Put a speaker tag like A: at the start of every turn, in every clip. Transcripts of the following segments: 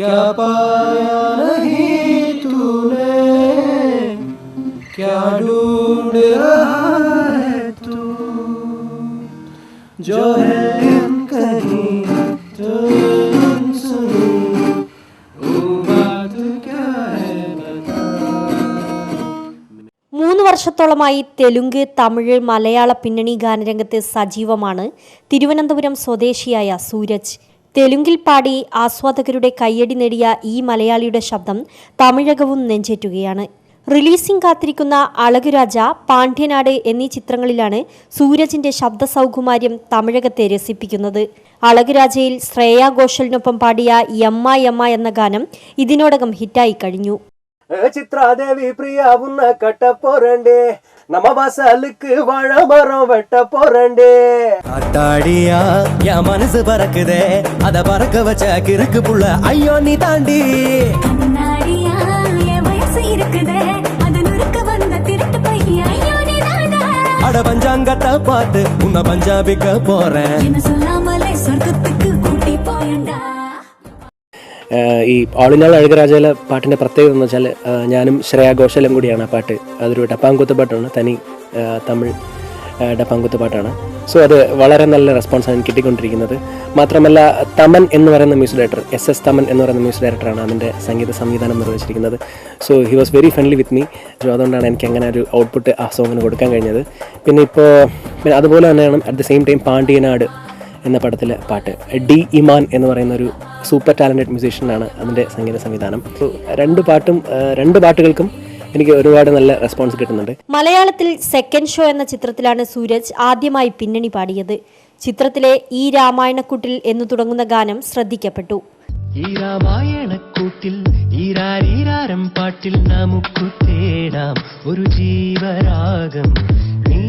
A: क्या पाया नहीं तूने क्या ढूंढ रहा है तू जो है कहीं तो सुनी वो बात क्या है बता
B: മൂന്ന് വർഷത്തോളമായി തെലുങ്ക് തമിഴ് മലയാള പിന്നണി ഗാനരംഗത്ത് സജീവമാണ് തിരുവനന്തപുരം സ്വദേശിയായ സൂരജ് തെലുങ്കിൽ പാടി ആസ്വാദകരുടെ കയ്യടി നേടിയ ഈ മലയാളിയുടെ ശബ്ദം തമിഴകവും നെഞ്ചേറ്റുകയാണ്. റിലീസിംഗ് കാത്തിരിക്കുന്ന അളകുരാജ പാണ്ഡ്യനാട് എന്നീ ചിത്രങ്ങളിലാണ് സൂരജിന്റെ ശബ്ദ സൗകുമാര്യം തമിഴകത്തെ രസിപ്പിക്കുന്നത്. അളകുരാജയിൽ ശ്രേയ ഘോഷലിനൊപ്പം പാടിയ യമ്മ യമ്മ എന്ന ഗാനം ഇതിനോടകം ഹിറ്റായി കഴിഞ്ഞു.
A: ചിത്രാദേവി പ്രിയ കട്ടപ്പോരണ്ടേ நம்ம வாசலுக்கு வாழை மரம் வெட்ட போறேன்டே.
C: காத்தாடியா என் மனசு பறக்குதே. அத பறக்க வச்ச கிறுக்கு புள்ள ஐயோ நீ தாண்டி. அட பஞ்சாங்கத்தை பார்த்து உன்னை பஞ்சாபிக்க போறேன்.
D: ഈ ഓൾ അഴകരാജയിലെ പാട്ടിന്റെ പ്രത്യേകത എന്ന് വെച്ചാൽ ഞാനും ശ്രേയ ഘോഷലും കൂടിയാണ് ആ പാട്ട്. അതൊരു ഡപ്പാങ്കുത്ത് പാട്ടാണ് തനി തമിഴ് ഡപ്പാങ്കുത്ത് പാട്ടാണ്. സോ അത് വളരെ നല്ല റെസ്പോൺസാണ് കിട്ടിക്കൊണ്ടിരിക്കുന്നത്. മാത്രമല്ല തമൻ എന്ന് പറയുന്ന music director S S Thaman എന്ന് പറയുന്ന മ്യൂസിക് ഡയറക്ടറാണ് അതിന്റെ സംഗീത സംവിധാനം നിർവഹിച്ചിരിക്കുന്നത്. So he was very friendly with me so അതുകൊണ്ടാണ് എനിക്ക് അങ്ങനെ ഒരു ഔട്ട്പുട്ട് ആ സോങ്ങിന് കൊടുക്കാൻ കഴിഞ്ഞത്. പിന്നെ ഇപ്പോൾ പിന്നെ അതുപോലെ തന്നെയാണ് അറ്റ് ദ സെയിം ടൈം പാണ്ഡ്യനാട് എന്ന പടത്തിലെ പാട്ട്. ഡി ഇമാൻ എന്ന് പറയുന്ന ഒരു സൂപ്പർ ടാലന്റഡ് മ്യൂസീഷ്യനാണ് അതിന്റെ സംഗീത സംവിധാനം. രണ്ട് പാട്ടും രണ്ട് പാട്ടുകൾക്കും എനിക്ക് ഒരുപാട് നല്ല റെസ്പോൺസ് കിട്ടുന്നുണ്ട്.
B: മലയാളത്തിൽ സെക്കൻഡ് ഷോ എന്ന ചിത്രത്തിലാണ് സൂരജ് ആദ്യമായി പിന്നണി പാടിയത്. ചിത്രത്തിലെ ഈ രാമായണക്കൂട്ടിൽ എന്ന് തുടങ്ങുന്ന ഗാനം ശ്രദ്ധിക്കപ്പെട്ടു.
C: ഈ രാമായണക്കൂട്ടിൽ ഈരാരീരാരം പാട്ടിൽ നമുക്കു തേടാം. ഒരു ജീവരാഗം നീ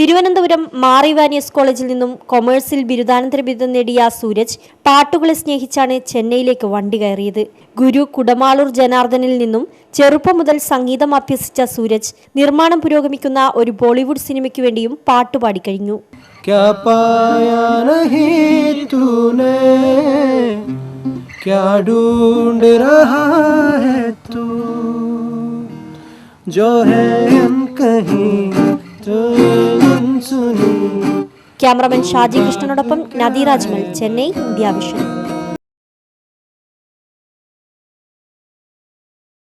B: തിരുവനന്തപുരം മാറിവാനിയസ് കോളേജിൽ നിന്നും കൊമേഴ്സിൽ ബിരുദാനന്തര ബിരുദം നേടിയ സൂരജ് പാട്ടുകളെ സ്നേഹിച്ചാണ് ചെന്നൈയിലേക്ക് വണ്ടി കയറിയത് ഗുരു കുടമാളൂർ ജനാർദ്ദനിൽ നിന്നും ചെറുപ്പം മുതൽ സംഗീതം അഭ്യസിച്ച സൂരജ് നിർമ്മാണം പുരോഗമിക്കുന്ന ഒരു ബോളിവുഡ് സിനിമയ്ക്ക് വേണ്ടിയും പാട്ടുപാടി കഴിഞ്ഞു
A: क्या पाया नहीं तूने क्या ढूंढ रहा है तू जो है कहीं तो सुनी
B: ക്യാമറമാൻ ഷാജി കൃഷ്ണനോടൊപ്പം നദീരാജ്മൽ ചെന്നൈ ഇന്ത്യ വിഷൻ.